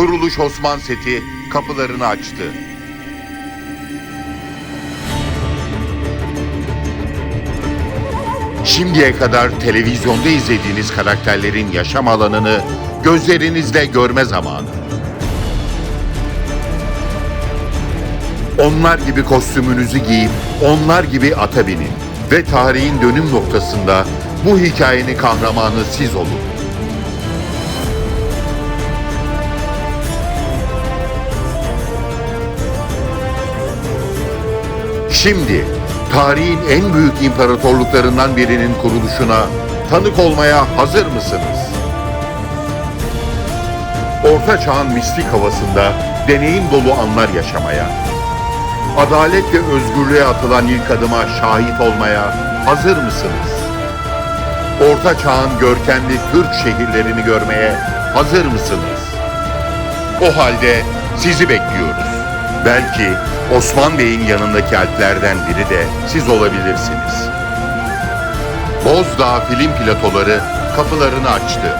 Kuruluş Osman seti kapılarını açtı. Şimdiye kadar televizyonda izlediğiniz karakterlerin yaşam alanını gözlerinizle görme zamanı. Onlar gibi kostümünüzü giyip onlar gibi ata binin ve tarihin dönüm noktasında bu hikayenin kahramanı siz olun. Şimdi tarihin en büyük imparatorluklarından birinin kuruluşuna tanık olmaya hazır mısınız? Orta çağın mistik havasında deneyim dolu anlar yaşamaya, adalet ve özgürlüğe atılan ilk adıma şahit olmaya hazır mısınız? Orta çağın görkemli Türk şehirlerini görmeye hazır mısınız? O halde sizi bekliyoruz. Belki Osman Bey'in yanındaki alplerden biri de siz olabilirsiniz. Bozdağ Film Platoları kapılarını açtı.